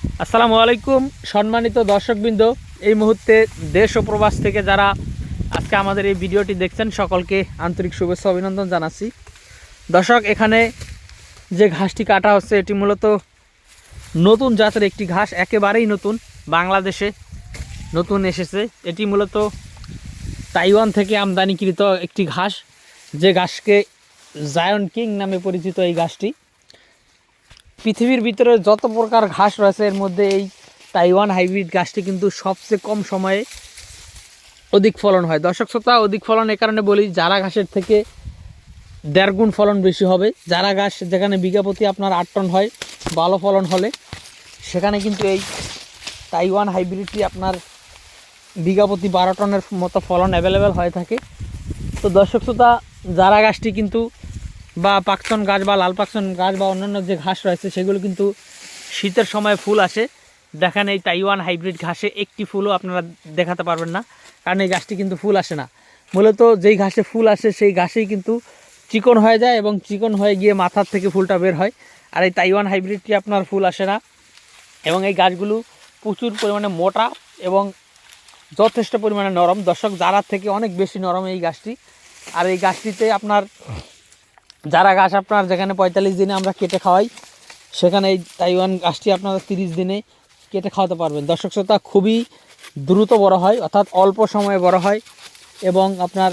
আসসালামু আলাইকুম, সম্মানিত দর্শকবৃন্দ। এই মুহূর্তে দেশ ও প্রবাস থেকে যারা আজকে আমাদের এই ভিডিওটি দেখছেন, সকলকে আন্তরিক শুভেচ্ছা অভিনন্দন জানাচ্ছি। দর্শক, এখানে যে ঘাসটি কাটা হচ্ছে, এটি মূলত নতুন জাতের একটি ঘাস, একেবারেই নতুন, বাংলাদেশে নতুন এসেছে। এটি মূলত তাইওয়ান থেকে আমদানিকৃত একটি ঘাস। যে ঘাসকে জায়ন কিং নামে পরিচিত এই ঘাসটি। পৃথিবীর ভিতরে যত প্রকার ঘাস রয়েছে, এর মধ্যে এই তাইওয়ান হাইব্রিড ঘাসটি কিন্তু সবচেয়ে কম সময়ে অধিক ফলন হয়। দর্শক শ্রোতা, অধিক ফলন এ কারণে বলি, যারা ঘাসের থেকে দেড় গুণ ফলন বেশি হবে, যারা ঘাস যেখানে বিঘা প্রতি আপনার আট টন হয়, ভালো ফলন হলে, সেখানে কিন্তু এই তাইওয়ান হাইব্রিডটি আপনার বিঘা প্রতি বারো টনের মতো ফলন অ্যাভেলেবেল হয়ে থাকে। তো দর্শক শ্রোতা, যারা গাছটি কিন্তু বা পাকসন গাছ বা লাল পাকসন গাছ বা অন্যান্য যে ঘাস রয়েছে, সেগুলো কিন্তু শীতের সময় ফুল আসে। দেখেন এই তাইওয়ান হাইব্রিড ঘাসে একটি ফুলও আপনারা দেখাতে পারবেন না, কারণ এই গাছটি কিন্তু ফুল আসে না। মূলত যেই ঘাসে ফুল আসে, সেই ঘাসেই কিন্তু চিকন হয়ে যায় এবং চিকন হয়ে গিয়ে মাথার থেকে ফুলটা বের হয়। আর এই তাইওয়ান হাইব্রিডটি আপনার ফুল আসে না এবং এই গাছগুলো প্রচুর পরিমাণে মোটা এবং যথেষ্ট পরিমাণে নরম। দর্শক জারার থেকে অনেক বেশি নরম এই গাছটি। আর এই গাছটিতে আপনার যারা গাছ আপনার যেখানে পঁয়তাল্লিশ দিনে আমরা কেটে খাওয়াই, সেখানে এই তাইওয়ান গাছটি আপনারা তিরিশ দিনে কেটে খাওয়াতে পারবেন। দর্শক শ্রোতা, খুবই দ্রুত বড় হয়, অর্থাৎ অল্প সময়ে বড় হয় এবং আপনার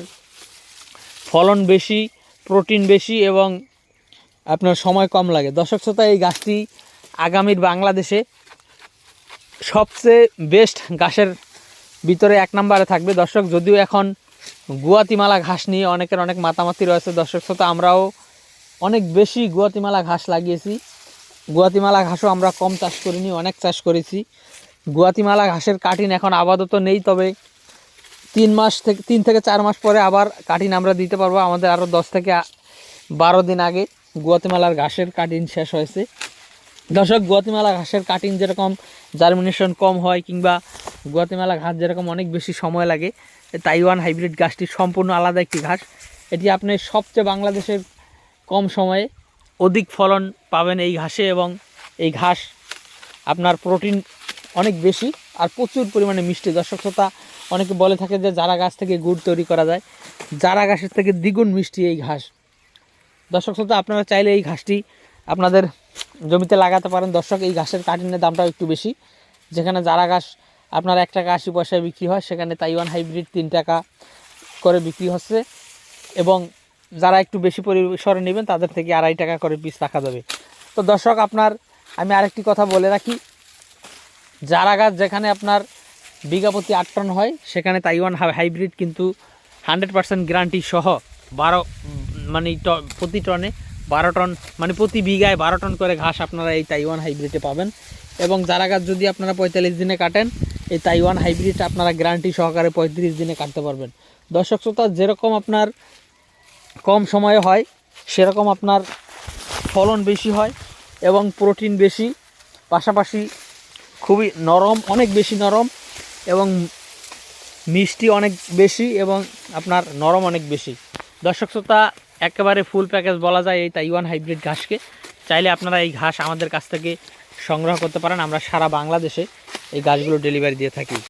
ফলন বেশি, প্রোটিন বেশি এবং আপনার সময় কম লাগে। দর্শক শ্রোতা, এই গাছটি আগামীর বাংলাদেশে সবচেয়ে বেস্ট গাছের ভিতরে এক নম্বরে থাকবে। দর্শক, যদিও এখন গুয়াতিমালা ঘাস নিয়ে অনেকের অনেক মাতামাতি রয়েছে। দর্শক শ্রোতা, আমরাও অনেক বেশি গুয়াতিমালা ঘাস লাগিয়েছি। গুয়াতিমালা ঘাসও আমরা কম চাষ করিনি, অনেক চাষ করেছি। গুয়াতিমালা ঘাসের কাটিন এখন আপাতত নেই, তবে তিন মাস থেকে, তিন থেকে চার মাস পরে আবার কাটিন আমরা দিতে পারব। আমাদের আরও দশ থেকে বারো দিন আগে গুয়াতিমালার ঘাসের কাটিন শেষ হয়েছে। দর্শক, গুয়াতিমালা ঘাসের কাটিং যেরকম জার্মিনেশন কম হয় কিংবা গুয়াতিমালা ঘাস যেরকম অনেক বেশি সময় লাগে তাইওয়ান হাইব্রিড গাছটি সম্পূর্ণ আলাদা একটি ঘাস। এটি আপনি সবচেয়ে বাংলাদেশের কম সময়ে অধিক ফলন পাবেন এই ঘাসে এবং এই ঘাস আপনার প্রোটিন অনেক বেশি আর প্রচুর পরিমাণে মিষ্টি। দর্শক শ্রোতা, অনেকে বলে থাকে যে যারা গাছ থেকে গুড় তৈরি করা যায়। যারা গাছের থেকে দ্বিগুণ মিষ্টি এই ঘাস। দর্শক শ্রোতা, আপনারা চাইলে এই ঘাসটি আপনাদের জমিতে লাগাতে পারেন। দর্শক, এই ঘাসের কাটিনের দামটাও একটু বেশি। যেখানে যারা ঘাস আপনার এক টাকা আশি পয়সায় বিক্রি হয়, সেখানে তাইওয়ান হাইব্রিড তিন টাকা করে বিক্রি হচ্ছে। এবং যারা একটু বেশি পরিসরে নেবেন, তাদের থেকে আড়াই টাকা করে পিস রাখা যাবে। তো দর্শক, আপনার আমি আরেকটি কথা বলে রাখি। চারা গাছ যেখানে আপনার বিঘা প্রতি আট টন হয়, সেখানে তাইওয়ান হাইব্রিড কিন্তু হান্ড্রেড পার্সেন্ট গ্যারান্টি সহ বারো মানে প্রতি টনে বারো টন মানে প্রতি বিঘায় বারো টন করে ঘাস আপনারা এই তাইওয়ান হাইব্রিডে পাবেন। এবং চারা গাছ যদি আপনারা পঁয়তাল্লিশ দিনে কাটেন এই তাইওয়ান হাইব্রিড আপনারা গ্যারান্টি সহকারে পঁয়ত্রিশ দিনে কাটতে পারবেন। দর্শক শ্রোতা, যেরকম আপনার কম সময়ে হয়, সেরকম আপনার ফলন বেশি হয় এবং প্রোটিন বেশি, পাশাপাশি খুবই নরম, অনেক বেশি নরম এবং মিষ্টি অনেক বেশি এবং আপনার নরম অনেক বেশি। দর্শক শ্রোতা, একেবারে ফুল প্যাকেজ বলা যায় এই তাইওয়ান হাইব্রিড ঘাসকে। চাইলে আপনারা এই ঘাস আমাদের কাছ থেকে সংগ্রহ করতে পারেন। আমরা সারা বাংলাদেশে এই গাছগুলো ডেলিভারি দিয়ে থাকি।